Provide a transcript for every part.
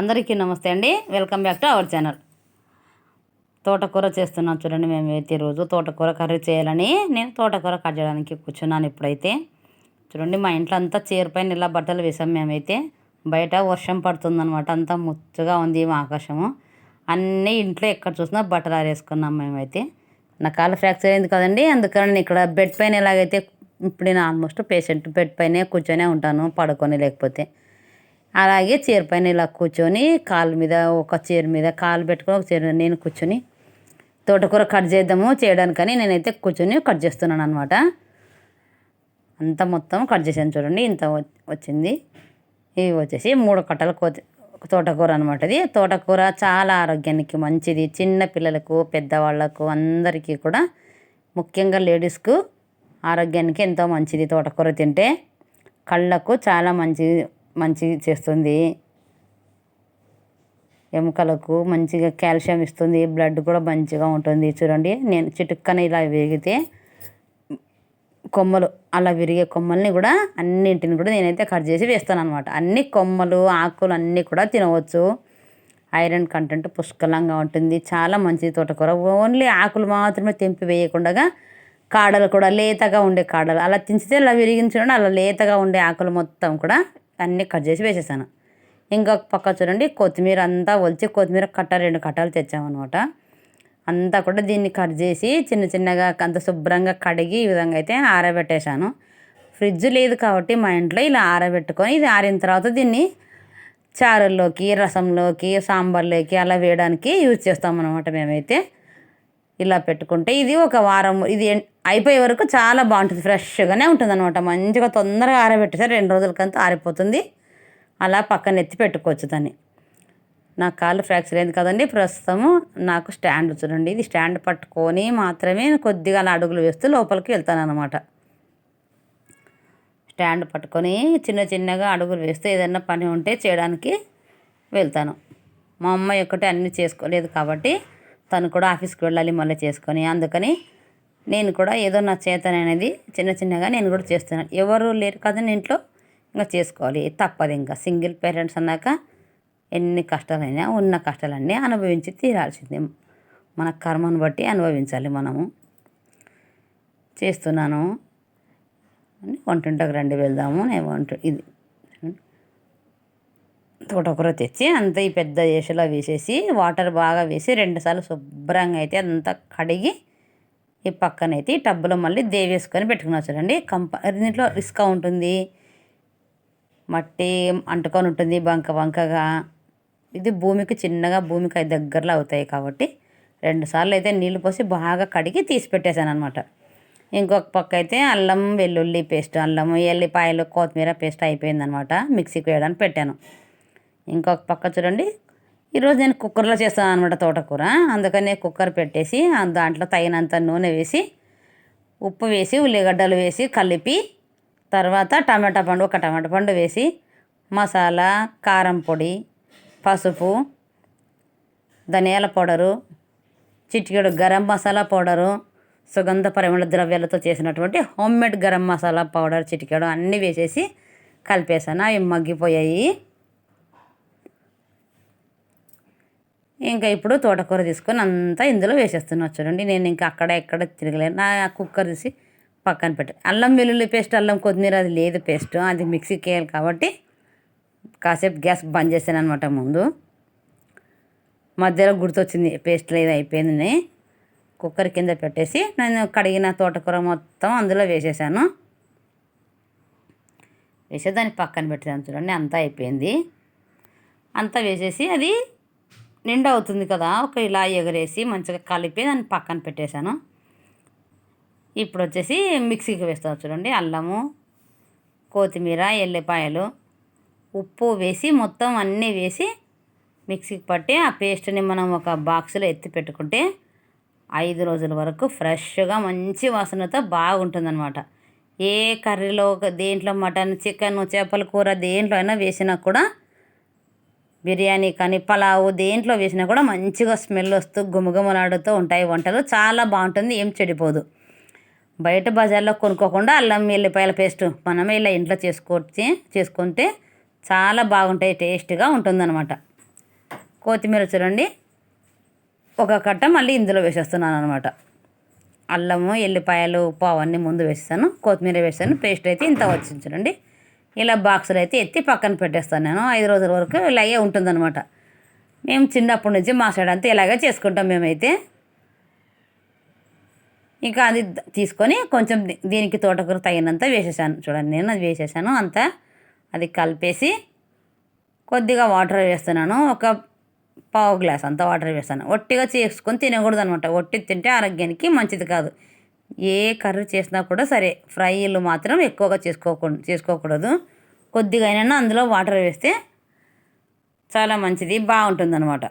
అందరికీ నమస్తే అండి. Welcome back to our channel తోటకూర చేస్తున్నాం చూడండి మేము అయితే ఈరోజు తోటకూర కర్రీ చేయాలని. నేను తోటకూర కట్ చేయడానికి కూర్చున్నాను ఇప్పుడైతే. చూడండి మా ఇంట్లో అంతా చీరపైన ఇలా బట్టలు వేసాం మేమైతే. బయట వర్షం పడుతుందనమాట అంతా ముచ్చగా ఉంది మా ఆకాశము. అన్నీ ఇంట్లో ఎక్కడ చూసినా బట్టలు ఆరేసుకున్నాం మేమైతే. నా కాలు ఫ్రాక్చర్ అయింది కదండి. అందుకని నేను ఇక్కడ బెడ్ పైన ఎలాగైతే ఇప్పుడు నేను ఆల్మోస్ట్ పేషెంట్ బెడ్ పైనే కూర్చొనే ఉంటాను పడుకొని లేకపోతే. అలాగే చీర పైన ఇలా కూర్చొని కాలు మీద ఒక చైర్ మీద కాలు పెట్టుకొని ఒక చీర మీద నేను కూర్చొని తోటకూర కట్ చేద్దాము చేయడానికని నేనైతే కూర్చొని కట్ చేస్తున్నాను అనమాట అంతా మొత్తం కట్ చేశాను చూడండి ఇంత వచ్చింది. ఇవి వచ్చేసి మూడు కట్టల కోతి తోటకూర అనమాట ఇది. తోటకూర చాలా ఆరోగ్యానికి మంచిది. చిన్న పిల్లలకు పెద్దవాళ్ళకు అందరికీ కూడా ముఖ్యంగా లేడీస్కు ఆరోగ్యానికి ఎంతో మంచిది. తోటకూర తింటే కళ్ళకు చాలా మంచిది. మంచి చేస్తుంది. ఎముకలకు మంచిగా కాల్షియం ఇస్తుంది. బ్లడ్ కూడా మంచిగా ఉంటుంది. చూడండి నేను చిటుక్కన ఇలా విరిగితే కొమ్మలు అలా విరిగే కొమ్మల్ని కూడా అన్నింటిని కూడా నేనైతే కట్ చేసి వేస్తాను అనమాట అన్ని కొమ్మలు ఆకులు అన్నీ కూడా తినవచ్చు. ఐరన్ కంటెంట్ పుష్కలంగా ఉంటుంది. చాలా మంచిది తోటకూర. ఓన్లీ ఆకులు మాత్రమే తెంపి వేయకుండా కాడలు కూడా లేతగా ఉండే కాడలు. అలా తించితే అలా విరిగించడం అలా లేతగా ఉండే ఆకులు మొత్తం కూడా అన్నీ కట్ చేసి వేసేసాను. ఇంకొక పక్క చూడండి కొత్తిమీర అంతా ఒలిచి కొత్తిమీర కట్ట రెండు కట్టలు తెచ్చామన్నమాట. అంతా కూడా దీన్ని కట్ చేసి చిన్న చిన్నగా అంత శుభ్రంగా కడిగి ఈ విధంగా అయితే ఆరబెట్టేశాను. ఫ్రిడ్జ్ లేదు కాబట్టి మా ఇంట్లో ఇలా ఆరబెట్టుకొని ఇది ఆరిన తర్వాత దీన్ని చారుల్లోకి రసంలోకి సాంబార్లోకి అలా వేయడానికి యూజ్ చేస్తామన్నమాట మేమైతే. ఇలా పెట్టుకుంటే ఇది ఒక వారం ఇది అయిపోయే వరకు చాలా బాగుంటుంది ఫ్రెష్గానే ఉంటుంది అనమాట మంచిగా తొందరగా ఆరబెట్టేసరి రెండు రోజులకంతా ఆరిపోతుంది. అలా పక్కన ఎత్తి పెట్టుకోవచ్చు దాన్ని. నా కాళ్ళు ఫ్రాక్చర్ అయింది కదండి ప్రస్తుతము నాకు స్టాండ్ చూడండి. ఇది స్టాండ్ పట్టుకొని మాత్రమే కొద్దిగా అలా అడుగులు వేస్తూ లోపలికి వెళ్తాను అనమాట స్టాండ్ పట్టుకొని చిన్న చిన్నగా అడుగులు వేస్తూ ఏదైనా పని ఉంటే చేయడానికి వెళ్తాను. మా అమ్మాయి ఒక్కటే అన్నీ చేసుకోలేదు కాబట్టి తను కూడా ఆఫీస్కి వెళ్ళాలి మళ్ళీ చేసుకొని. అందుకని నేను కూడా ఏదో నా చేతననేది చిన్న చిన్నగా నేను కూడా చేస్తున్నాను. ఎవరు లేరు కదండి ఇంట్లో ఇంకా చేసుకోవాలి. తప్పదు ఇంకా. సింగిల్ పేరెంట్స్ అన్నాక ఎన్ని కష్టాలైనా ఉన్న కష్టాలన్నీ అనుభవించి తీరాల్సిందే. మన కర్మను బట్టి అనుభవించాలి మనము. చేస్తున్నాను. అని వంటింటకు రండి వెళ్దాము. నేను వంట ఇది. తోటకూర తెచ్చి అంత ఈ పెద్ద ఏషలో వేసేసి వాటర్ బాగా వేసి రెండుసార్లు శుభ్రంగా అయితే అంతా కడిగి ఈ పక్కనైతే ఈ టబ్బులో మళ్ళీ దేవేసుకొని పెట్టుకున్నా చూడండి. కంప దీంట్లో రిస్క్ ఉంటుంది మట్టి అంటుకొని ఉంటుంది బంక బంకగా. ఇది భూమికి చిన్నగా భూమికి దగ్గరలో అవుతాయి కాబట్టి రెండుసార్లు అయితే నీళ్ళు పోసి బాగా కడిగి తీసి పెట్టేశాను అనమాట ఇంకొక పక్క అయితే అల్లం వెల్లుల్లి పేస్ట్ అల్లం ఎల్లిపాయలు కొత్తిమీర పేస్ట్ అయిపోయిందనమాట మిక్సీకి వేయడానికి పెట్టాను. ఇంకొక పక్క చూడండి. ఈరోజు నేను కుక్కర్లో చేస్తాను అనమాట తోటకూర. అందుకనే కుక్కర్ పెట్టేసి దాంట్లో తగినంత నూనె వేసి ఉప్పు వేసి ఉల్లిగడ్డలు వేసి కలిపి తర్వాత టమాటా పండు ఒక టమాటా పండు వేసి మసాలా కారం పొడి పసుపు ధనియాల పౌడరు చిటికెడు గరం మసాలా పౌడరు సుగంధ పరిమళ ద్రవ్యాలతో చేసినటువంటి home made garam masala powder చిటికెడు అన్నీ వేసేసి కలిపేసాను అవి మగ్గిపోయాయి. ఇంకా ఇప్పుడు తోటకూర తీసుకొని అంతా ఇందులో వేసేస్తున్నా చూడండి. నేను ఇంకా అక్కడ ఎక్కడ తిరగలేను. నా కుక్కర్ తీసి పక్కన పెట్టి. అల్లం వెల్లుల్లి పేస్ట్ అల్లం కొత్తిమీర అది లేదు పేస్ట్. అది మిక్సీకి వేయాలి కాబట్టి కాసేపు గ్యాస్ బంద్ చేశాను అనమాట ముందు. మధ్యలో గుర్తొచ్చింది పేస్ట్ లేదు అయిపోయిందని. కుక్కర్ కింద పెట్టేసి నేను కడిగిన తోటకూర మొత్తం అందులో వేసేసాను. వేసే దాన్ని పక్కన పెట్టాను చూడండి. అంతా అయిపోయింది. అంతా వేసేసి అది నిండా అవుతుంది కదా ఒక ఇలా ఎగరేసి మంచిగా కలిపి దాన్ని పక్కన పెట్టేశాను. ఇప్పుడు వచ్చేసి మిక్సీకి వేస్తాను చూడండి అల్లము కొత్తిమీర ఎల్లిపాయలు ఉప్పు వేసి మొత్తం అన్నీ వేసి మిక్సీకి పట్టి ఆ పేస్ట్ని మనం ఒక బాక్స్లో ఎత్తి పెట్టుకుంటే ఐదు రోజుల వరకు ఫ్రెష్గా మంచి వాసనతో బాగుంటుందన్నమాట. ఏ కర్రీలో ఒక దేంట్లో మటన్ చికెన్ చేపల కూర దేంట్లో అయినా వేసినా కూడా బిర్యానీ కానీ పలావు దేంట్లో వేసినా కూడా మంచిగా స్మెల్ వస్తూ గుమగుమలాడుతూ ఉంటాయి వంటలు. చాలా బాగుంటుంది ఏం చెడిపోదు. బయట బజార్లో కొనుక్కోకుండా అల్లం వెల్లిపాయల పేస్ట్ మనమే ఇలా ఇంట్లో చేసుకొచ్చి చేసుకుంటే చాలా బాగుంటాయి టేస్ట్గా ఉంటుందన్నమాట. కొత్తిమీర చూడండి. ఒక కట్ట మళ్ళీ ఇందులో వేసేస్తున్నాను అనమాట అల్లము ఎల్లిపాయలు ఉప్పు అవన్నీ ముందు వేస్తాను కొత్తిమీర వేస్తాను పేస్ట్ అయితే ఇంత వచ్చింది చూడండి. ఇలా బాక్సులు అయితే ఎత్తి పక్కన పెట్టేస్తాను నేను. ఐదు రోజుల వరకు ఇలాగే ఉంటుందన్నమాట. మేము చిన్నప్పటి నుంచి మా సైడ్ అంతా ఇలాగే చేసుకుంటాం మేమైతే. ఇంకా అది తీసుకొని కొంచెం దీనికి తోటకూర తగినంత వేసేసాను. చూడండి నేను అది వేసేసాను అంతా. అది కలిపేసి కొద్దిగా వాటర్ వేస్తున్నాను. ఒక పావు గ్లాస్ అంత వాటర్ వేస్తాను. ఒట్టిగా చేసుకొని తినకూడదు అనమాట ఒట్టి తింటే ఆరోగ్యానికి మంచిది కాదు. ఏ కర్రీ చేసినా కూడా సరే ఫ్రైలు మాత్రం ఎక్కువగా చేసుకోకూడదు చేసుకోకూడదు. కొద్దిగా అయినా అందులో వాటర్ వేస్తే చాలా మంచిది బాగుంటుంది అనమాట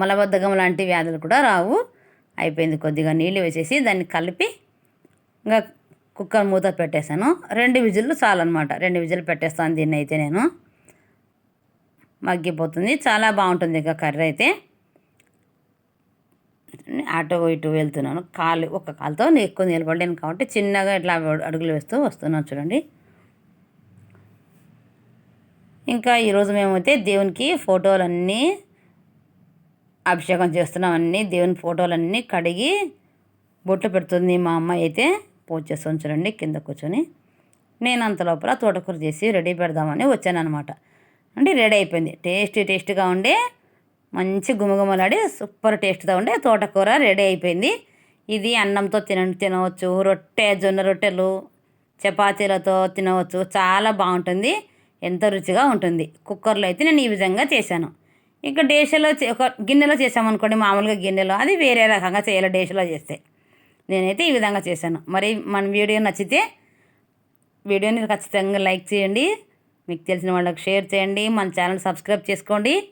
మలబద్ధకం లాంటి వ్యాధులు కూడా రావు. అయిపోయింది కొద్దిగా నీళ్ళు వేసేసి దాన్ని కలిపి ఇంకా కుక్కర్ మూత పెట్టేశాను. రెండు విజిల్లు చాలన్నమాట. రెండు విజిల్లు పెట్టేస్తాను దీన్ని అయితే నేను. మగ్గిపోతుంది. చాలా బాగుంటుంది ఇక కర్రీ అయితే. ఆటో ఇటు వెళ్తున్నాను. కాలు ఒక కాలుతో ఎక్కువ నిలబడలేను కాబట్టి చిన్నగా ఇట్లా అడుగులు వేస్తూ వస్తున్నాను చూడండి. ఇంకా ఈరోజు మేమైతే దేవునికి ఫోటోలన్నీ అభిషేకం చేస్తున్నాం. అన్నీ దేవుని ఫోటోలన్నీ కడిగి బొట్లు పెడుతుంది మా అమ్మాయి అయితే. పూజ చేస్తుంది చూడండి కింద కూర్చొని. నేను అంత లోపల తోటకూర చేసి రెడీ పెడదామని వచ్చాను అనమాట అంటే రెడీ అయిపోయింది. టేస్టీ టేస్ట్గా ఉండే మంచి గుమగుమలాడి సూపర్ టేస్ట్గా ఉండే తోటకూర రెడీ అయిపోయింది. ఇది అన్నంతో తిన తినవచ్చు రొట్టె జొన్న రొట్టెలు చపాతీలతో తినవచ్చు. చాలా బాగుంటుంది. ఎంతో రుచిగా ఉంటుంది. కుక్కర్లో అయితే నేను ఈ విధంగా చేశాను. ఇక డేషలో చే- ఒక గిన్నెలో చేసామనుకోండి మామూలుగా గిన్నెలో అది వేరే రకంగా చేయాలి డేషలో చేస్తే. నేనైతే ఈ విధంగా చేశాను. మరి మన వీడియో నచ్చితే వీడియోని ఖచ్చితంగా లైక్ చేయండి. మీకు తెలిసిన వాళ్ళకి షేర్ చేయండి. మన ఛానల్ సబ్స్క్రైబ్ చేసుకోండి.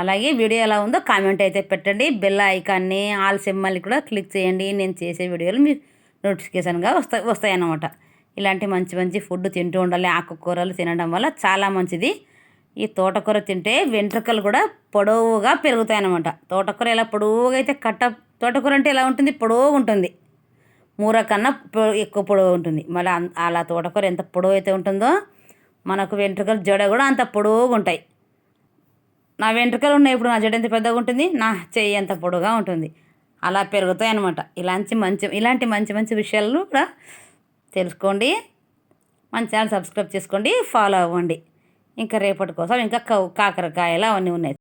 అలాగే వీడియో ఎలా ఉందో కామెంట్ అయితే పెట్టండి. బెల్ ఐకాన్ని ఆల్ సింబల్ని కూడా క్లిక్ చేయండి. నేను చేసే వీడియోలు మీ నోటిఫికేషన్గా వస్తాయి వస్తాయన్నమాట. ఇలాంటి మంచి మంచి ఫుడ్ తింటూ ఉండాలి. ఆకుకూరలు తినడం వల్ల చాలా మంచిది. ఈ తోటకూర తింటే వెంట్రుకలు కూడా పొడవుగా పెరుగుతాయి అన్నమాట తోటకూర ఎలా పొడవుగా అయితే కట్ట తోటకూర అంటే ఎలా ఉంటుంది? పొడవుగా ఉంటుంది. మూర కన్నా పొ- ఎక్కువ పొడవు ఉంటుంది. మళ్ళీ అం- అలా తోటకూర ఎంత పొడవు అయితే ఉంటుందో మనకు వెంట్రుకలు జడ కూడా అంత పొడవుగా ఉంటాయి. నా వెంట్రుకలు ఉన్నాయి ఇప్పుడు నా జడ ఎంత పెద్దగా ఉంటుంది నా చెయ్యి ఎంత పొడుగా ఉంటుంది. అలా పెరుగుతాయి అనమాట ఇలాంటి మంచి ఇలాంటి మంచి మంచి విషయాలు కూడా తెలుసుకోండి. మన ఛానల్ సబ్స్క్రైబ్ చేసుకోండి ఫాలో అవ్వండి. ఇంకా రేపటి కోసం ఇంకా కాకరకాయలు అవన్నీ ఉన్నాయి.